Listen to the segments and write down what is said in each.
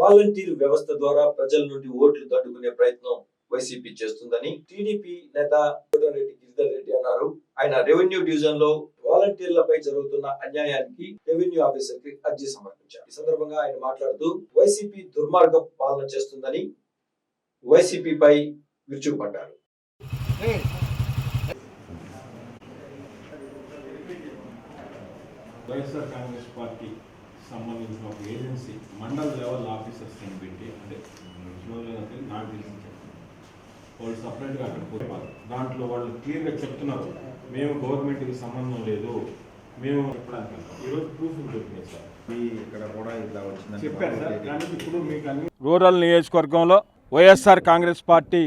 Volunteer వ్యవస్థ ద్వారా ప్రజల నుండి ఓట్లు దండుకునే ప్రయత్నం వైసీపీ చేస్తుందని టీడీపీ నేత కోటరెడ్డి గిరిధర్ రెడ్డి అన్నారు. ఆయన రెవెన్యూ డివిజన్లో వాలంటీర్లపై జరుగుతున్న అన్యాయానికి రెవెన్యూ ఆఫీసర్కి అర్జీ సమర్పించారు. ఈ సందర్భంగా ఆయన మాట్లాడుతూ వైసీపీ దుర్మార్గ పాలన చేస్తుందని వైసీపీపై విరుచుకుపడ్డారు. వైఎస్ఆర్ కాంగ్రెస్ పార్టీ సంబంధించిన ఒక ఏజెన్సీ మండల్ లెవెల్ ఆఫీసర్స్ పెట్టి అంటే అంటే నాకు తెలిసి వాళ్ళు సపరేట్గా అక్కడ పోయేవారు దాంట్లో వాళ్ళు క్లియర్గా చెప్తున్నారు. మేము గవర్నమెంట్కి సంబంధం లేదు. మేము చెప్పడానికి. ఈరోజు ప్రూఫ్ దొరికినాయి సార్. ఇక్కడ కూడా ఇలా వచ్చిందని చెప్పారు సార్. కానీ ఇప్పుడు మీకు అన్ని రూరల్ నియోజకవర్గంలో వైఎస్ఆర్ కాంగ్రెస్ పార్టీ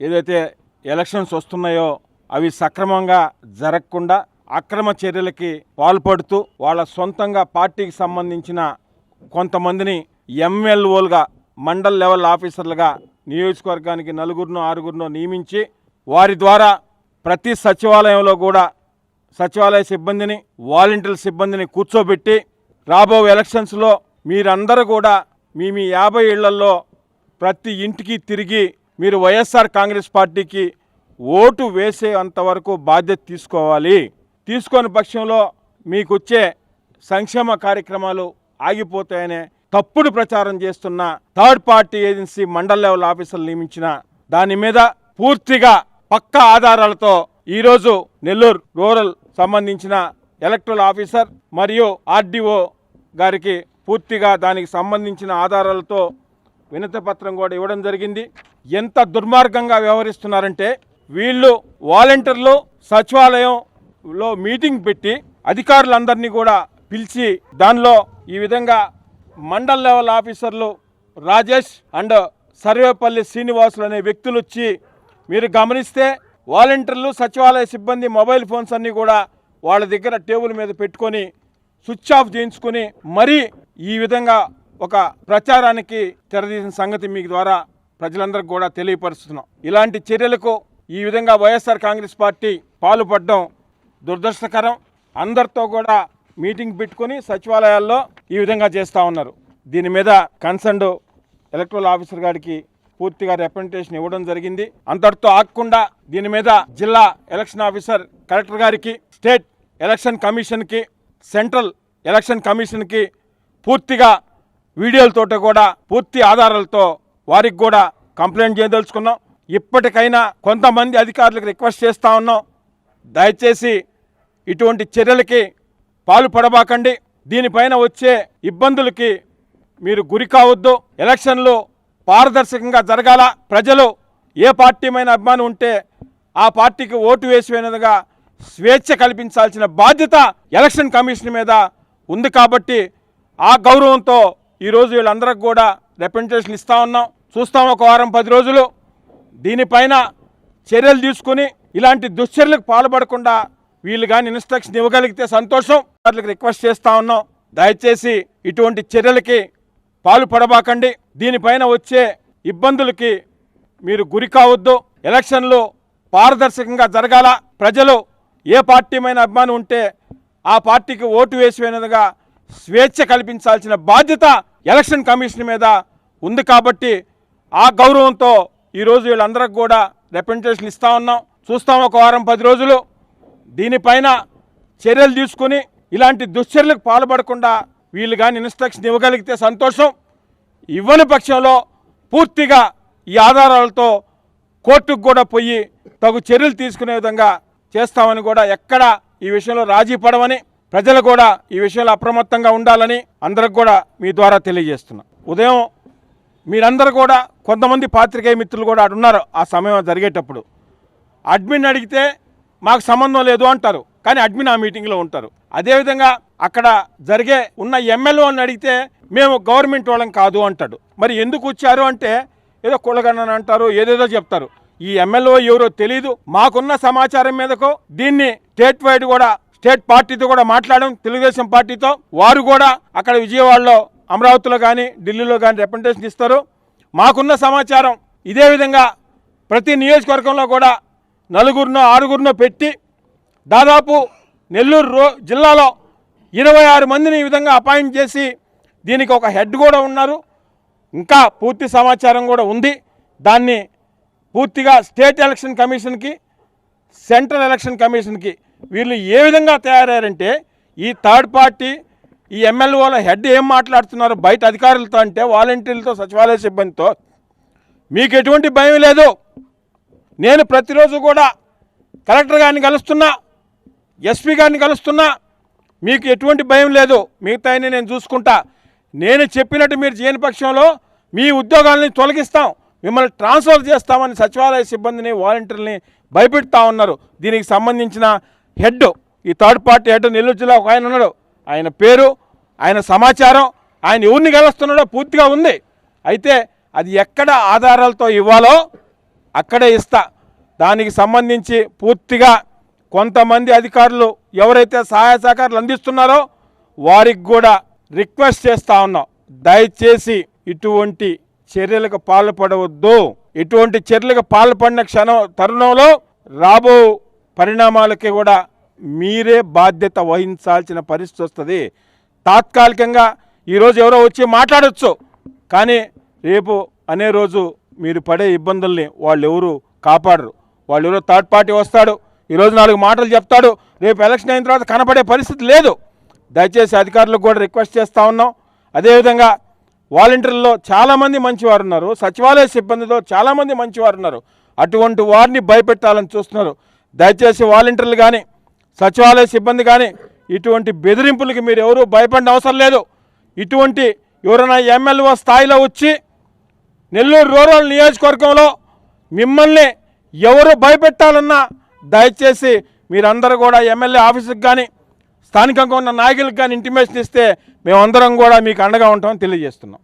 ఏదైతే ఎలక్షన్స్ వస్తున్నాయో అవి సక్రమంగా జరగకుండా అక్రమ చర్యలకి పాల్పడుతూ వాళ్ళ సొంతంగా పార్టీకి సంబంధించిన కొంతమందిని ఎంఎల్ఓలుగా మండల్ లెవెల్ ఆఫీసర్లుగా నియోజకవర్గానికి నలుగురినో ఆరుగురినో నియమించి వారి ద్వారా ప్రతి సచివాలయంలో కూడా సచివాలయ సిబ్బందిని వాలంటీర్ సిబ్బందిని కూర్చోబెట్టి రాబో ఎలక్షన్స్లో మీరందరూ కూడా మీ మీ యాభై ఇళ్ళలో ప్రతి ఇంటికి తిరిగి మీరు వైఎస్ఆర్ కాంగ్రెస్ పార్టీకి ఓటు వేసే అంతవరకు బాధ్యత తీసుకోవాలి. తీసుకోని పక్షంలో మీకు వచ్చే సంక్షేమ కార్యక్రమాలు ఆగిపోతాయనే తప్పుడు ప్రచారం చేస్తున్న third party agency mandal level ఆఫీసర్లు నియమించిన దాని మీద పూర్తిగా పక్కా ఆధారాలతో ఈరోజు నెల్లూరు రూరల్ సంబంధించిన ఎలక్ట్రల్ ఆఫీసర్ మరియు ఆర్డీఓ గారికి పూర్తిగా దానికి సంబంధించిన ఆధారాలతో వినతి పత్రం కూడా ఇవ్వడం జరిగింది. ఎంత దుర్మార్గంగా వ్యవహరిస్తున్నారంటే వీళ్ళు వాలంటీర్లు సచివాలయం లో మీటింగ్ పెట్టి అధికారులందరినీ కూడా పిలిచి దానిలో ఈ విధంగా మండల్ లెవెల్ ఆఫీసర్లు రాజేష్ అండ్ సర్వేపల్లి శ్రీనివాసులు అనే వ్యక్తులు వచ్చి మీరు గమనిస్తే వాలంటీర్లు సచివాలయ సిబ్బంది మొబైల్ ఫోన్స్ అన్నీ కూడా వాళ్ళ దగ్గర టేబుల్ మీద పెట్టుకొని స్విచ్ ఆఫ్ చేయించుకొని మరీ ఈ విధంగా ఒక ప్రచారానికి తెరదీసిన సంగతి మీ ద్వారా ప్రజలందరికీ కూడా తెలియపరుస్తున్నాం. ఇలాంటి చర్యలకు ఈ విధంగా వైఎస్ఆర్ కాంగ్రెస్ పార్టీ పాల్పడడం దురదృష్టకరం. అందరితో కూడా మీటింగ్ పెట్టుకొని సచివాలయాల్లో ఈ విధంగా చేస్తూ ఉన్నారు. దీని మీద కన్సర్న్డ్ ఎలక్ట్రల్ ఆఫీసర్ గారికి పూర్తిగా రిప్రజెంటేషన్ ఇవ్వడం జరిగింది. అంతటితో ఆగకుండా దీని మీద జిల్లా ఎలక్షన్ ఆఫీసర్ కలెక్టర్ గారికి స్టేట్ ఎలక్షన్ కమిషన్కి సెంట్రల్ ఎలక్షన్ కమిషన్కి పూర్తిగా వీడియోలతోటి కూడా పూర్తి ఆధారాలతో వారికి కూడా కంప్లైంట్ చేయదలుచుకున్నాం. ఇప్పటికైనా కొంతమంది అధికారులకు రిక్వెస్ట్ చేస్తూ ఉన్నాం. దయచేసి ఇటువంటి చర్యలకి పాల్పడబాకండి దీనిపైన వచ్చే ఇబ్బందులకి మీరు గురి కావద్దు. ఎలక్షన్లు పారదర్శకంగా జరగాల. ప్రజలు ఏ పార్టీ అభిమానం ఉంటే ఆ పార్టీకి ఓటు వేసిపోయినదిగా స్వేచ్ఛ కల్పించాల్సిన బాధ్యత ఎలక్షన్ కమిషన్ మీద ఉంది కాబట్టి ఆ గౌరవంతో ఈరోజు వీళ్ళందరికి కూడా రిప్రజెంటేషన్ ఇస్తా ఉన్నాం. చూస్తాం ఒక వారం పది రోజులు. దీనిపైన చర్యలు తీసుకుని ఇలాంటి దుశ్చర్యలకు పాల్పడకుండా వీళ్ళు కానీ ఇన్స్ట్రక్షన్ ఇవ్వగలిగితే సంతోషం. వాళ్ళకి రిక్వెస్ట్ చేస్తా ఉన్నాం. దయచేసి ఇటువంటి చర్యలకి పాలు పడబాకండి. దీనిపైన వచ్చే ఇబ్బందులకి మీరు గురి కావద్దు. ఎలక్షన్లు పారదర్శకంగా జరగాల. ప్రజలు ఏ పార్టీ అభిమానం ఉంటే ఆ పార్టీకి ఓటు వేసిపోయినదిగా స్వేచ్ఛ కల్పించాల్సిన బాధ్యత ఎలక్షన్ కమిషన్ మీద ఉంది కాబట్టి ఆ గౌరవంతో ఈరోజు వీళ్ళందరికి కూడా రిప్రజెంటేషన్ ఇస్తా ఉన్నాం. చూస్తాం ఒక వారం పది రోజులు. దీనిపైన చర్యలు తీసుకుని ఇలాంటి దుశ్చర్యలకు పాల్పడకుండా వీళ్ళు కానీ ఇన్స్ట్రక్షన్ ఇవ్వగలిగితే సంతోషం. ఇవ్వని పక్షంలో పూర్తిగా ఈ ఆధారాలతో కోర్టుకు కూడా పోయి తగు చర్యలు తీసుకునే విధంగా చేస్తామని కూడా ఎక్కడ ఈ విషయంలో రాజీ పడమని ప్రజలు కూడా ఈ విషయంలో అప్రమత్తంగా ఉండాలని అందరికి కూడా మీ ద్వారా తెలియజేస్తున్నా. ఉదయం మీరందరూ కూడా కొంతమంది పాత్రికేయ మిత్రులు కూడా అటు ఉన్నారు ఆ సమయం జరిగేటప్పుడు. అడ్మిన్ అడిగితే మాకు సంబంధం లేదు అంటారు. కానీ అడ్మిన్ ఆ మీటింగ్లో ఉంటారు. అదేవిధంగా అక్కడ జరిగే ఉన్న ఎమ్మెల్యేని అడిగితే మేము గవర్నమెంట్ వాళ్ళం కాదు అంటాడు. మరి ఎందుకు వచ్చారు అంటే ఏదో కులగణన అంటారు ఏదేదో చెప్తారు. ఈ ఎమ్మెల్యే ఎవరో తెలియదు మాకున్న సమాచారం మీదకు దీన్ని స్టేట్ వైడ్ కూడా స్టేట్ పార్టీతో కూడా మాట్లాడడం తెలుగుదేశం పార్టీతో వారు కూడా అక్కడ విజయవాడలో అమరావతిలో కానీ ఢిల్లీలో కానీ రిప్రజెంటేషన్ ఇస్తారు. మాకున్న సమాచారం ఇదే విధంగా ప్రతి నియోజకవర్గంలో కూడా నలుగురినో ఆరుగురినో పెట్టి దాదాపు నెల్లూరు రో జిల్లాలో ఇరవై ఆరు మందిని ఈ విధంగా అపాయింట్ చేసి దీనికి ఒక హెడ్ కూడా ఉన్నారు. ఇంకా పూర్తి సమాచారం కూడా ఉంది. దాన్ని పూర్తిగా స్టేట్ ఎలక్షన్ కమిషన్కి సెంట్రల్ ఎలక్షన్ కమిషన్కి వీళ్ళు ఏ విధంగా తయారయ్యారంటే ఈ థర్డ్ పార్టీ ఈ ఎమ్మెల్యేల హెడ్ ఏం మాట్లాడుతున్నారు? బయట అధికారులతో అంటే వాలంటీర్లతో సచివాలయ సిబ్బందితో. మీకు ఎటువంటి భయం లేదు. నేను ప్రతిరోజు కూడా కలెక్టర్ గారిని కలుస్తున్నా ఎస్పీ గారిని కలుస్తున్నా. మీకు ఎటువంటి భయం లేదు. మిగతా నేను చూసుకుంటా. నేను చెప్పినట్టు మీరు చేయని పక్షంలో మీ ఉద్యోగాలని తొలగిస్తాం. మిమ్మల్ని ట్రాన్స్ఫర్ చేస్తామని సచివాలయ సిబ్బందిని వాలంటీర్ని భయపెడతా ఉన్నారు. దీనికి సంబంధించిన హెడ్ ఈ థర్డ్ పార్టీ హెడ్ నెల్లూరు జిల్లా ఒక ఆయన ఉన్నాడు. ఆయన పేరు ఆయన సమాచారం ఆయన ఎవరిని కలుస్తున్నాడో పూర్తిగా ఉంది. అయితే అది ఎక్కడ ఆధారాలతో ఇవ్వాలో అక్కడే ఇస్తా. దానికి సంబంధించి పూర్తిగా కొంతమంది అధికారులు ఎవరైతే సహాయ సహకారాలు అందిస్తున్నారో వారికి కూడా రిక్వెస్ట్ చేస్తా ఉన్నాం. దయచేసి ఇటువంటి చర్యలకు పాల్పడవద్దు. ఇటువంటి చర్యలకు పాల్పడిన క్షణం తరుణంలో రాబో పరిణామాలకి కూడా మీరే బాధ్యత వహించాల్సిన పరిస్థితి వస్తుంది. తాత్కాలికంగా ఈరోజు ఎవరో వచ్చి మాట్లాడచ్చు. కానీ రేపు అనే రోజు మీరు పడే ఇబ్బందుల్ని వాళ్ళు ఎవరు కాపాడరు. వాళ్ళు ఎవరో థర్డ్ పార్టీ వస్తాడు ఈరోజు నాలుగు మాటలు చెప్తాడు రేపు ఎలక్షన్ అయిన తర్వాత కనపడే పరిస్థితి లేదు. దయచేసి అధికారులకు కూడా రిక్వెస్ట్ చేస్తూ ఉన్నాం. అదేవిధంగా వాలంటీర్లలో చాలామంది మంచివారు ఉన్నారు సచివాలయ సిబ్బందిలో చాలామంది మంచివారు ఉన్నారు. అటువంటి వారిని భయపెట్టాలని చూస్తున్నారు. దయచేసి వాలంటీర్లు కానీ సచివాలయ సిబ్బంది కానీ ఇటువంటి బెదిరింపులకి మీరు ఎవరూ భయపడిన అవసరం లేదు. ఇటువంటి ఎవరైనా ఎమ్మెల్యే స్థాయిలో వచ్చి నెల్లూరు రూరల్ నియోజకవర్గంలో మిమ్మల్ని ఎవరు భయపెట్టాలన్నా దయచేసి మీరందరూ కూడా ఎమ్మెల్యే ఆఫీసుకి కానీ స్థానికంగా ఉన్న నాయకులకు కానీ ఇంటిమేషన్ ఇస్తే మేమందరం కూడా మీకు అండగా ఉంటామని తెలియజేస్తున్నాం.